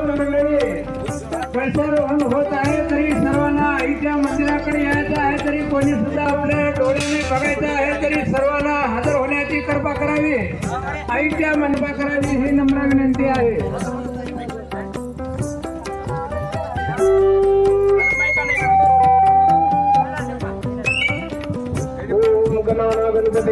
मंडळी कळसारोहण होत आहे तरी सर्वांना आईच्या मंदिराकडे यायचं आहे तरी कोणी सुद्धा आपल्या डोळ्याने बघायचं आहे तरी सर्वांना हजर होण्याची कृपा करावी. आईच्या मनपा करावी ही नम्र विनंती आहे.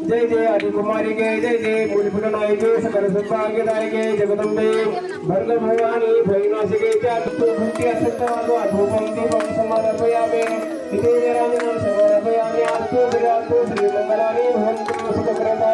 जय जय आदि कुमारी के जय जय मूलपुट नायके सकल सौभाग्यदायके जगदंबे भर्ग भवानी भैनाशिके च तत्तो भक्ति असत्तवादो धूपं दीपं समर्पयामे इति निराजनं समर्पयामि अस्तु विरातो श्रीमङ्गलानि भवन्तु सुखप्रदा